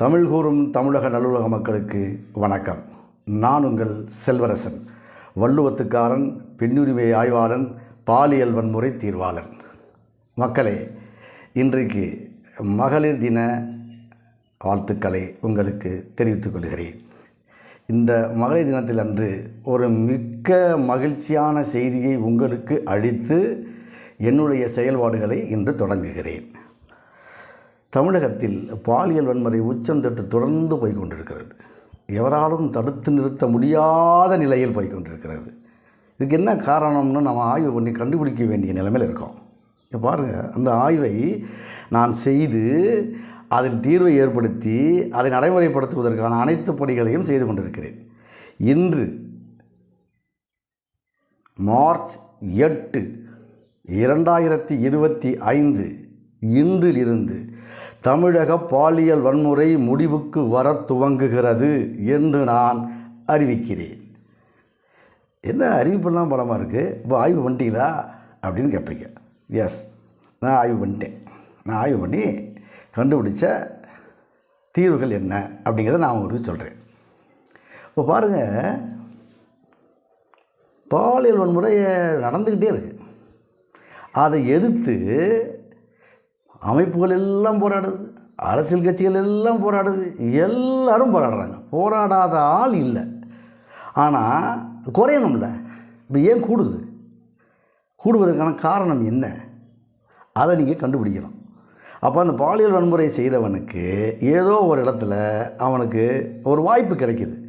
தமிழ் கூறும் தமிழக நல்லுலக மக்களுக்கு வணக்கம். நான் உங்கள் செல்வரசன் வள்ளுவத்துக்காரன் பெண்ணுரிமை ஆய்வாளன் பாலியல் வன்முறை தீர்வாளன். மக்களே இன்றைக்கு மகளிர் தின வாழ்த்துக்களை உங்களுக்கு தெரிவித்துக் கொள்கிறேன். இந்த மகளிர் தினத்தில் அன்று ஒரு மிக்க மகிழ்ச்சியான செய்தியை உங்களுக்கு அளித்து என்னுடைய செயல்பாடுகளை இன்று தொடங்குகிறேன். தமிழகத்தில் பாலியல் வன்முறை உச்சம் தொட்டு தொடர்ந்து போய்கொண்டிருக்கிறது. எவராலும் தடுத்து நிறுத்த முடியாத நிலையில் போய்கொண்டிருக்கிறது. இதுக்கு என்ன காரணம்னு நம்ம ஆய்வு பண்ணி கண்டுபிடிக்க வேண்டிய நிலைமையில் இருக்கோம். இப்போ பாருங்கள் அந்த ஆய்வை நான் செய்து அதில் தீர்வை ஏற்படுத்தி அதை நடைமுறைப்படுத்துவதற்கான அனைத்து பணிகளையும் செய்து கொண்டிருக்கிறேன். இன்று மார்ச் எட்டு இரண்டாயிரத்தி இருபத்தி ஐந்து இன்றிலிருந்து தமிழக பாலியல் வன்முறை முடிவுக்கு வர துவங்குகிறது என்று நான் அறிவிக்கிறேன். என்ன அறிவிப்பெல்லாம் பலமாக இருக்குது இப்போ ஆய்வு பண்ணிட்டீங்களா? அப்படின்னு கேட்பீங்க எஸ் நான் ஆய்வு பண்ணிட்டேன். நான் ஆய்வு பண்ணி கண்டுபிடிச்ச தீர்வுகள் என்ன அப்படிங்கிறத நான் உங்களுக்கு சொல்கிறேன் இப்போ பாருங்கள் பாலியல் வன்முறை நடந்துக்கிட்டே இருக்குது அதை எதிர்த்து அமைப்புகள் எல்லாம் போராடுது அரசியல் கட்சிகள் எல்லாம் போராடுது எல்லாரும் போராடுறாங்க. போராடாத ஆள் இல்லை. ஆனால் குறையணும்ல. இப்போ ஏன் கூடுது? கூடுவதற்கான காரணம் என்ன? அதை நீங்கள் கண்டுபிடிக்கணும். அப்போ அந்த பாலியல் வன்முறை செய்கிறவனுக்கு ஏதோ ஒரு இடத்துல அவனுக்கு ஒரு வாய்ப்பு கிடைக்குது.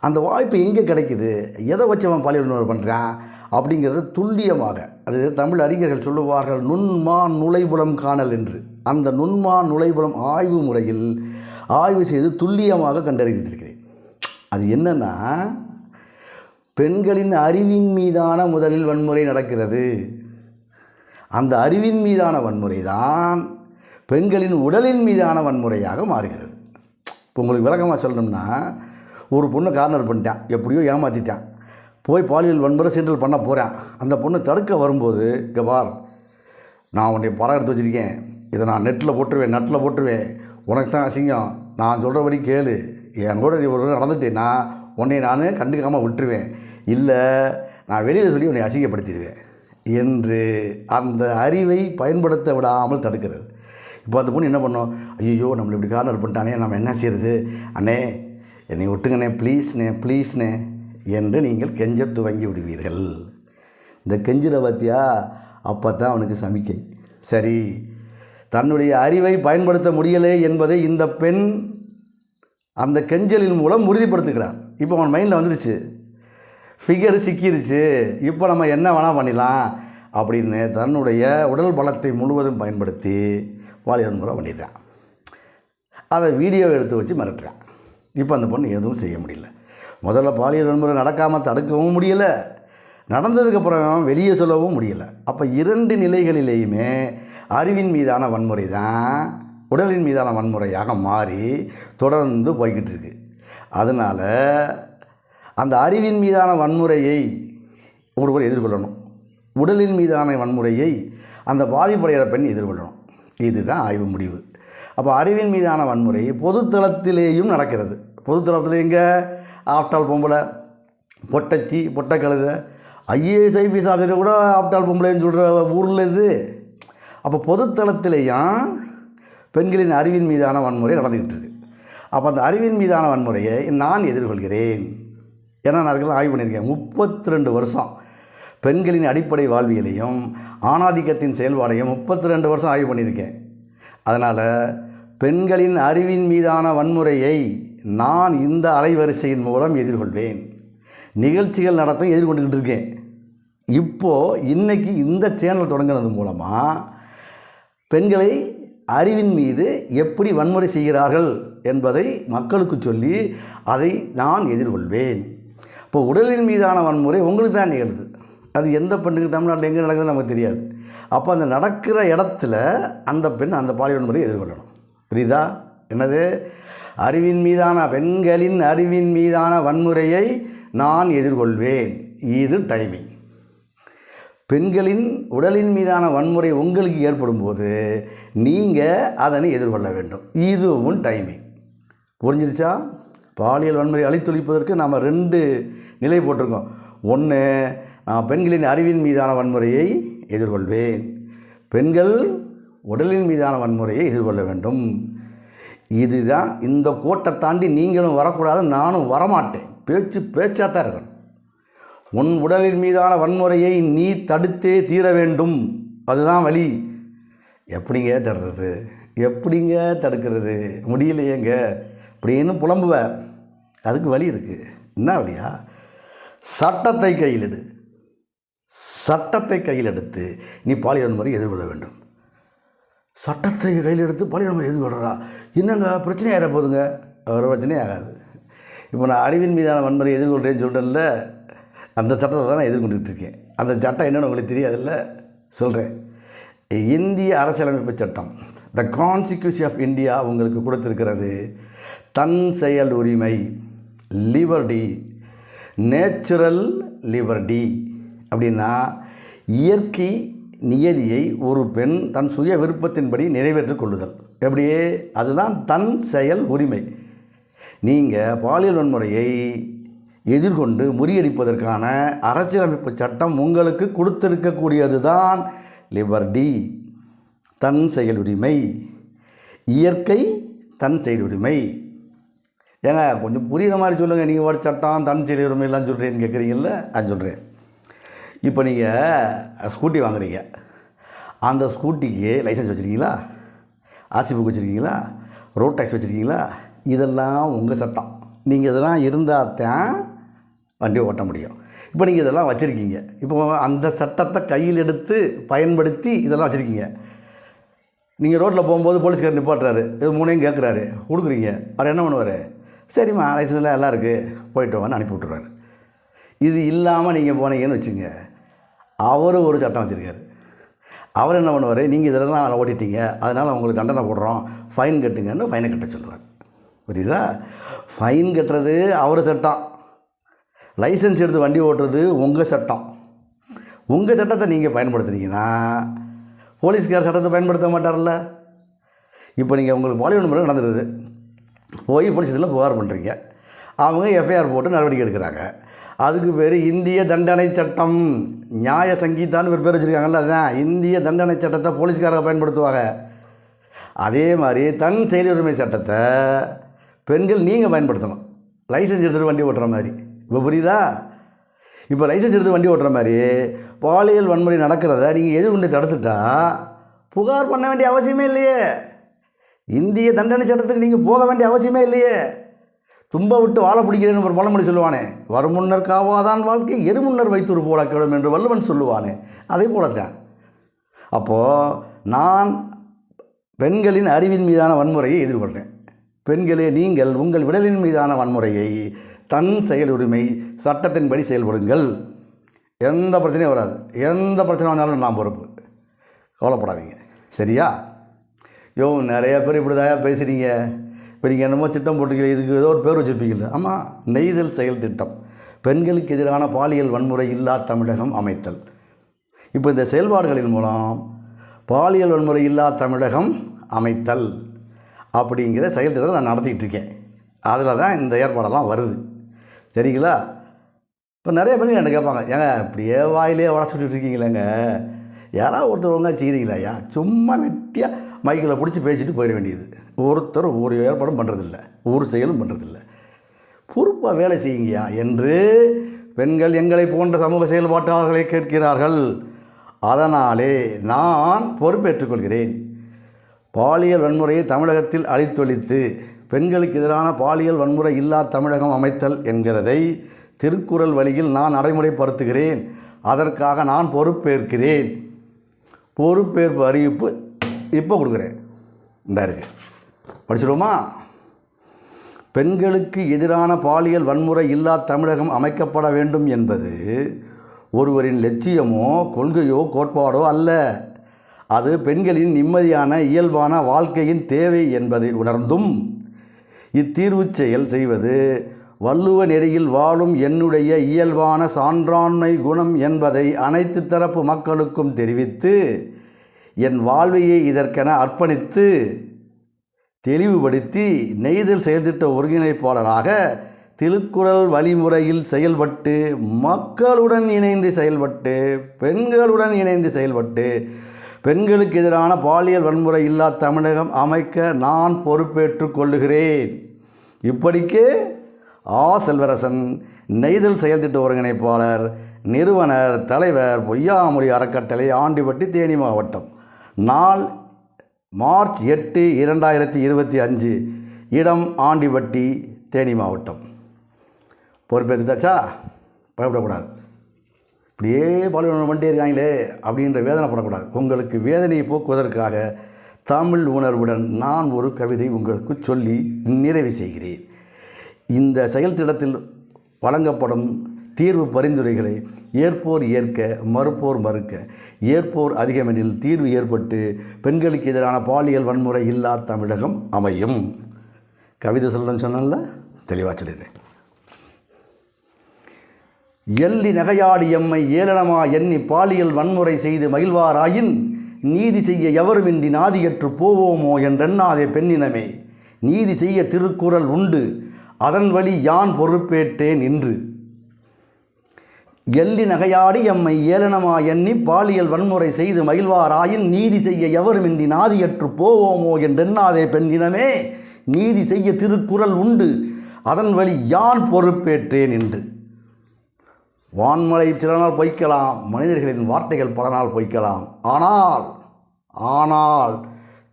அந்த வாய்ப்பு எங்கே கிடைக்குது? எதை வச்சு அவன் பாலியல் வன்முறை பண்ணுறான் அப்படிங்கிறது துல்லியமாக அது தமிழ் அறிஞர்கள் சொல்லுவார்கள் நுண்மா நுழைபுலம் காணல் என்று. அந்த நுண்மா நுழைபுலம் ஆய்வு முறையில் ஆய்வு செய்து துல்லியமாக கண்டறிந்திருக்கிறேன். அது என்னென்னா பெண்களின் அறிவின் மீதான முதலில் வன்முறை நடக்கிறது. அந்த அறிவின் மீதான வன்முறை தான் பெண்களின் உடலின் மீதான வன்முறையாக மாறுகிறது. இப்போ உங்களுக்கு விளக்கமாக சொல்லணும்னா ஒரு பொண்ணை கார்னர் பண்ணிட்டான் எப்படியோ ஏமாற்றிட்டான் போய் பாலியல் வன்முறை சென்ட்ரல் பண்ண போகிறேன் அந்த பொண்ணு தடுக்க வரும்போது இங்கே பார் நான் உன்னை படம் எடுத்து வச்சுருக்கேன். இதை நான் நெட்டில் போட்டுருவேன் நெட்டில் போட்டுருவேன். உனக்கு தான் அசிங்கம். நான் சொல்கிறபடி கேளு. என் கூட நீ ஒரு நடந்துட்டேன்னா உன்னை நான் கண்டுக்காமல் விட்டுருவேன். இல்லை நான் வெளியில் சொல்லி உன்னை அசிங்கப்படுத்திடுவேன். என்று அந்த அறிவை பயன்படுத்த விடாமல் தடுக்கிறது. இப்போ அந்த பொண்ணு என்ன பண்ணோம்? ஐயோ நம்மளை இப்படி கார்னர் பண்ணிட்டானே நம்ம என்ன செய்யறது? அண்ணே என்னை விட்டுங்கண்ணே ப்ளீஸ்ண்ணே ப்ளீஸ்ண்ணே என்று நீங்கள் கெஞ்ச துவங்கி விடுவீர்கள். இந்த கெஞ்சில பார்த்தியா அப்போ தான் அவனுக்கு சமிக்கை. சரி தன்னுடைய அறிவை பயன்படுத்த முடியலை என்பதை இந்த பெண் அந்த கெஞ்சலின் மூலம் உறுதிப்படுத்துகிறார். இப்போ அவன் மைண்டில் வந்துடுச்சு. ஃபிகர் சிக்கிருச்சு. இப்போ நம்ம என்ன வேணால் பண்ணிடலாம் அப்படின்னு தன்னுடைய உடல் பலத்தை முழுவதும் பயன்படுத்தி பாலியல் முறை பண்ணிடுறான். அதை வீடியோ எடுத்து வச்சு மிரட்டுறான். இப்போ அந்த பொண்ணு எதுவும் செய்ய முடியல. முதல்ல பாலியல் வன்முறை நடக்காமல் தடுக்கவும் முடியலை. நடந்ததுக்கப்புறம் வெளியே சொல்லவும் முடியலை. அப்போ இரண்டு நிலைகளிலேயுமே அறிவின் மீதான வன்முறை தான் உடலின் மீதான வன்முறையாக மாறி தொடர்ந்து போய்கிட்டு இருக்கு. அதனால் அந்த அறிவின் மீதான வன்முறையை ஒருவர் எதிர்கொள்ளணும். உடலின் மீதான வன்முறையை அந்த பாதிப்படைகிற பெண் எதிர்கொள்ளணும். இதுதான் ஆய்வு முடிவு. அப்போ அறிவின் மீதான வன்முறை பொதுத்தளத்திலேயும் நடக்கிறது. பொதுத்தளத்தில் எங்கே? ஆஃப்டால் பொம்பளை பொட்டச்சி பொட்டக்கழுத. ஐஏஎஸ் ஐபிஎஸ் ஆஃபீஸர் கூட ஆஃப்டால் பொம்பளைன்னு சொல்கிற ஊரில் இது. அப்போ பொதுத்தளத்திலேயும் பெண்களின் அறிவின் மீதான வன்முறை நடந்துக்கிட்டு இருக்கு. அப்போ அந்த அறிவின் மீதான வன்முறையை நான் எதிர்கொள்கிறேன். ஏன்னா நான் அதுக்கெல்லாம் ஆய்வு பண்ணியிருக்கேன். முப்பத்தி ரெண்டு வருஷம் பெண்களின் அடிப்படை வாழ்வியலையும் ஆணாதிக்கத்தின் செயல்பாடையும் முப்பத்தி ரெண்டு வருஷம் ஆய்வு பண்ணியிருக்கேன். அதனால் பெண்களின் அறிவின் மீதான வன்முறையை நான் இந்த அலைவரிசையின் மூலம் எதிர்கொள்வேன். நிகழ்ச்சிகள் நடத்தும் எதிர்கொண்டுக்கிட்டு இருக்கேன். இப்போது இன்றைக்கி இந்த சேனல் தொடங்கினது மூலமாக பெண்களை அறிவின் மீது எப்படி வன்முறை செய்கிறார்கள் என்பதை மக்களுக்கு சொல்லி அதை நான் எதிர்கொள்வேன். இப்போ உடலின் மீதான வன்முறை உங்களுக்கு தான் நிகழ்து. அது எந்த பெண்ணுக்கு தமிழ்நாட்டில் எங்கே நடக்குதுன்னு நமக்கு தெரியாது. அப்போ அந்த நடக்கிற இடத்துல அந்த பெண் அந்த பாலியல் வன்முறையை எதிர்கொள்ளணும். புரியுதா? என்னது? அறிவின் மீதான பெண்களின் அறிவின் மீதான வன்முறையை நான் எதிர்கொள்வேன். இது டைமிங் பெண்களின் உடலின் மீதான வன்முறை உங்களுக்கு ஏற்படும் போது நீங்கள் அதனை எதிர்கொள்ள வேண்டும். இதுவும் டைமிங் புரிஞ்சிருச்சா? பாலியல் வன்முறை அழித்தொழிப்பதற்கு நாம் ரெண்டு நிலை போட்டிருக்கோம். ஒன்று நான் பெண்களின் அறிவின் மீதான வன்முறையை எதிர்கொள்வேன். பெண்கள் உடலின் மீதான வன்முறையை எதிர்கொள்ள வேண்டும். இதுதான் இந்த கோட்டை தாண்டி நீங்களும் வரக்கூடாது நானும் வரமாட்டேன். பேச்சு பேச்சாக தான் இருக்கணும். உன் உடலின் மீதான வன்முறையை நீ தடுத்தே தீர வேண்டும். அதுதான் வழி. எப்படிங்க தடுறது? எப்படிங்க தடுக்கிறது? முடியலையேங்க. அப்படின்னு புலம்புவ. அதுக்கு வழி இருக்குது என்ன வழியா? சட்டத்தை கையிலெடு சட்டத்தை கையில் எடுத்து நீ பாலியல் வன்முறை எதிர்கொள்ள வேண்டும். சட்டத்தை கையில் எடுத்து பாலியல் வன்முறை எதிர்கொள்றதா? என்னங்க? பிரச்சனை ஆகிட போதுங்க. ஒரு பிரச்சனையும் ஆகாது. இப்போ நான் அறிவின் மீதான வன்முறை எதிர்கொள்கிறேன்னு சொல்கிறேன்ல அந்த சட்டத்தை தான் நான் எதிர்கொண்டுகிட்டு இருக்கேன். அந்த சட்டம் என்னன்னு உங்களுக்கு தெரியாதுல்ல? சொல்கிறேன் இந்திய அரசியலமைப்பு சட்டம் த கான்ஸ்டியூஷி ஆஃப் இந்தியா உங்களுக்கு கொடுத்துருக்கிறது தன் செயல் உரிமை லிபர்டி நேச்சுரல் லிபர்டி அப்படின்னா இயற்கை நியதியை ஒரு பெண் தன் சுய விருப்பத்தின்படி நிறைவேற்றிக் கொள்ளுதல். எப்படியே? அதுதான் தன் செயல் உரிமை. நீங்கள் பாலியல் வன்முறையை எதிர்கொண்டு முறியடிப்பதற்கான அரசியலமைப்பு சட்டம் உங்களுக்கு கொடுத்திருக்கக்கூடியது தான் லிபர்டி. தன் செயல் உரிமை. இயற்கை தன் செயல் உரிமை. ஏங்க கொஞ்சம் புரியுற மாதிரி சொல்லுங்கள் நீங்கள் ஒரு சட்டம் தன் செயல் உரிமையெல்லாம் சொல்கிறேன்னு கேட்குறீங்கல்ல அது சொல்கிறேன் இப்போ நீங்கள் ஸ்கூட்டி வாங்குறீங்க. அந்த ஸ்கூட்டிக்கு லைசன்ஸ் வச்சுருக்கீங்களா? ஆர்சி புக் வச்சுருக்கீங்களா? ரோட் டேக்ஸ் வச்சுருக்கீங்களா? இதெல்லாம் உங்கள் சட்டம். நீங்கள் இதெல்லாம் இருந்தால் தான் வண்டி ஓட்ட முடியும். இப்போ நீங்கள் இதெல்லாம் வச்சுருக்கீங்க. இப்போ அந்த சட்டத்தை கையில் எடுத்து பயன்படுத்தி இதெல்லாம் வச்சுருக்கீங்க. நீங்கள் ரோட்டில் போகும்போது போலீஸ்காரர் நிப்பாட்டுறாரு. இது மூணையும் கேட்குறாரு கொடுக்குறீங்க. அவர் என்ன பண்ணுவார்? சரிம்மா லைசன்ஸில் எல்லாம் இருக்குது போயிட்டு வான்னு அனுப்பி விட்டுருவாரு. இது இல்லாமல் நீங்கள் போனீங்கன்னு வச்சுங்க. அவர் ஒரு சட்டம் வச்சுருக்காரு. அவர் என்ன பண்ணுவார்? நீங்கள் இதில் தான் ஓட்டிட்டீங்க. அதனால் உங்களுக்கு தண்டனை போடுறோம். ஃபைன் கட்டுங்கன்னு ஃபைனை கட்ட சொல்லுவார். புரியுதா? ஃபைன் கட்டுறது அவர் சட்டம். லைசன்ஸ் எடுத்து வண்டி ஓட்டுறது உங்கள் சட்டம். உங்கள் சட்டத்தை நீங்கள் பயன்படுத்துனீங்கன்னா போலீஸ்கார் சட்டத்தை பயன்படுத்த மாட்டார்ல. இப்போ நீங்கள் உங்களுக்கு பாலியல் முறை நடந்துருது. போய் போலீஸ் இதில் புகார் பண்ணுறீங்க அவங்க எஃப்ஐஆர் போட்டு நடவடிக்கை எடுக்கிறாங்க. அதுக்கு பேர் இந்திய தண்டனை சட்டம். நியாய சங்கீதான்னு ஒரு பேர் வச்சுருக்காங்கல்ல அதுதான் இந்திய தண்டனை சட்டத்தை போலீஸ்காரங்க பயன்படுத்துவாங்க. அதே மாதிரி தன் செயலுரிமை சட்டத்தை பெண்கள் நீங்கள் பயன்படுத்தணும். லைசன்ஸ் எடுத்துகிட்டு வண்டி ஓட்டுற மாதிரி. இப்போ புரியுதா? இப்போ லைசன்ஸ் எடுத்து வண்டி ஓட்டுற மாதிரி பாலியல் வன்முறை நடக்கிறத நீங்கள் எது கொண்டு தடுத்துட்டா புகார் பண்ண வேண்டிய அவசியமே இல்லையே. இந்திய தண்டனை சட்டத்துக்கு நீங்கள் போக வேண்டிய அவசியமே இல்லையே. தும்ப விட்டு வாழ பிடிக்கிறேன்னு ஒரு பழமொழி சொல்லுவானே வருமுன்னர் காவாதான் வாழ்க்கை எருமுன்னர் வைத்தூர் போல கிடும் என்று வள்ளுவன் சொல்லுவானே அதே போலத்தான். அப்போது நான் பெண்களின் அறிவின் மீதான வன்முறையை எதிர்கொள்கிறேன். பெண்களே நீங்கள் உங்கள் விடலின் மீதான வன்முறையை தன் செயல் உரிமை சட்டத்தின்படி செயல்படுங்கள். எந்த பிரச்சனையும் வராது. எந்த பிரச்சனை வந்தாலும் நான் பொறுப்பு. கவலைப்படாதீங்க. சரியா? யோ நிறைய பேர் இப்படிதாயா பேசுகிறீங்க இப்போ நீங்கள் என்னமோ திட்டம் போட்டிருக்கீங்க இதுக்கு ஏதோ ஒரு பேர் வச்சுருப்பீங்களே ஆமாம் நெய்தல் செயல் திட்டம். பெண்களுக்கு எதிரான பாலியல் வன்முறை இல்லா தமிழகம் அமைத்தல். இப்போ இந்த செயல்பாடுகளின் மூலம் பாலியல் வன்முறை இல்லா தமிழகம் அமைத்தல் அப்படிங்கிற செயல் திட்டத்தை நான் நடத்திக்கிட்டு இருக்கேன் அதில் தான் இந்த ஏற்பாடெல்லாம் வருது. சரிங்களா? இப்போ நிறைய பேர் என்ன கேட்பாங்க ஏங்க இப்படியே வாயிலே உடச்சுட்டு இருக்கீங்களேங்க. யாராவது ஒருத்தர் ஒழுங்காக செய்கிறீங்களா ஐயா? சும்மா வெட்டியாக மைக்கில் பிடிச்சி பேசிட்டு போயிட வேண்டியது. ஒருத்தர் ஒரு ஏற்பாடும் பண்ணுறதில்ல ஒரு செயலும் பண்ணுறதில்ல பொறுப்பாக வேலை செய்யுங்கயா என்று பெண்கள் எங்களை போன்ற சமூக செயல்பாட்டாளர்களை கேட்கிறார்கள். அதனாலே நான் பொறுப்பேற்றுக்கொள்கிறேன் பாலியல் வன்முறையை தமிழகத்தில் அழித்தொழித்து பெண்களுக்கு எதிரான பாலியல் வன்முறை இல்லா தமிழகம் அமைத்தல் என்கிறதை திருக்குறள் வழியில் நான் நடைமுறைப்படுத்துகிறேன். அதற்காக நான் பொறுப்பேற்கிறேன். பொறுப்பேற்பு அறிவிப்பு இப்போ கொடுக்குறேன். இந்த இருக்கு. படிச்சிடுவோமா பெண்களுக்கு எதிரான பாலியல் வன்முறை இல்லா தமிழகம் அமைக்கப்பட வேண்டும் என்பது ஒருவரின் லட்சியமோ கொள்கையோ கோட்பாடோ அல்ல. அது பெண்களின் நிம்மதியான இயல்பான வாழ்க்கையின் தேவை என்பதை உணர்ந்தும் இத்தீர்வு செயல் செய்வது வள்ளுவ நெறியில் வாழும் என்னுடைய இயல்பான சான்றாண்மை குணம் என்பதை அனைத்து தரப்பு மக்களுக்கும் தெரிவித்து என் வாழ்வையை இதற்கென அர்ப்பணித்து தெளிவுபடுத்தி நெய்தல் செயல்திட்ட ஒருங்கிணைப்பாளராக திருக்குறள் வழிமுறையில் செயல்பட்டு மக்களுடன் இணைந்து செயல்பட்டு பெண்களுடன் இணைந்து செயல்பட்டு பெண்களுக்கு எதிரான பாலியல் வன்முறை இல்லா தமிழகம் அமைக்க நான் பொறுப்பேற்று கொள்ளுகிறேன். இப்படிக்கே ஆ. செல்வரசன் நெய்தல் செயல்திட்ட ஒருங்கிணைப்பாளர் நிறுவனர் தலைவர் பொய்யாமொழி அறக்கட்டளை ஆண்டிப்பட்டி தேனி மாவட்டம். நாள் மார்ச் எட்டு இரண்டாயிரத்தி இருபத்தி அஞ்சு இடம் ஆண்டிவட்டி தேனி மாவட்டம். பொறுப்பேற்றுட்டாச்சா பயப்படக்கூடாது. இப்படியே பாலியல் பண்ணிட்டே இருக்காங்களே அப்படின்ற வேதனை படக்கூடாது. உங்களுக்கு வேதனையை போக்குவதற்காக தமிழ் உணர்வுடன் நான் ஒரு கவிதை உங்களுக்கு சொல்லி நிறைவு செய்கிறேன். இந்த செயல்திட்டத்தில் வழங்கப்படும் தீர்வு பரிந்துரைகளை ஏற்போர் ஏற்க மறுப்போர் மறுக்க. ஏற்போர் அதிகமெனில் தீர்வு ஏற்பட்டு பெண்களுக்கு எதிரான பாலியல் வன்முறை இல்லா தமிழகம் அமையும். கவிதை சொல்லணும்னு சொன்னேன்ல? தெளிவாக சொல்லிடுறேன். எள்ளி நகையாடி எம்மை ஏளனமா எண்ணி பாலியல் வன்முறை செய்து மகிழ்வாராயின் நீதி செய்ய எவருமின்றி நாதியற்று போவோமோ என்றெண்ணாதே பெண்ணினமே. நீதி செய்ய திருக்குறள் உண்டு அதன் வழி யான் பொறுப்பேற்றேன் நின்று எள்ளி நகையாடி எம்மை ஏளனமா எண்ணி பாலியல் வன்முறை செய்து மகிழ்வாராயின் நீதி செய்ய எவருமின்றி நாதியற்று போவோமோ என்றெண்ணாதே பெண்ணினமே நீதி செய்ய திருக்குறள் உண்டு. அதன் வழி யான் பொறுப்பேற்றேன் என்று. வான்மலை சில நாள் பொய்க்கலாம் மனிதர்களின் வார்த்தைகள் பல நாள் பொய்க்கலாம். ஆனால் ஆனால்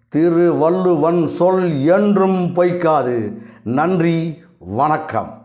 திருவள்ளுவன் சொல் என்றும் பொய்க்காது. நன்றி வணக்கம்.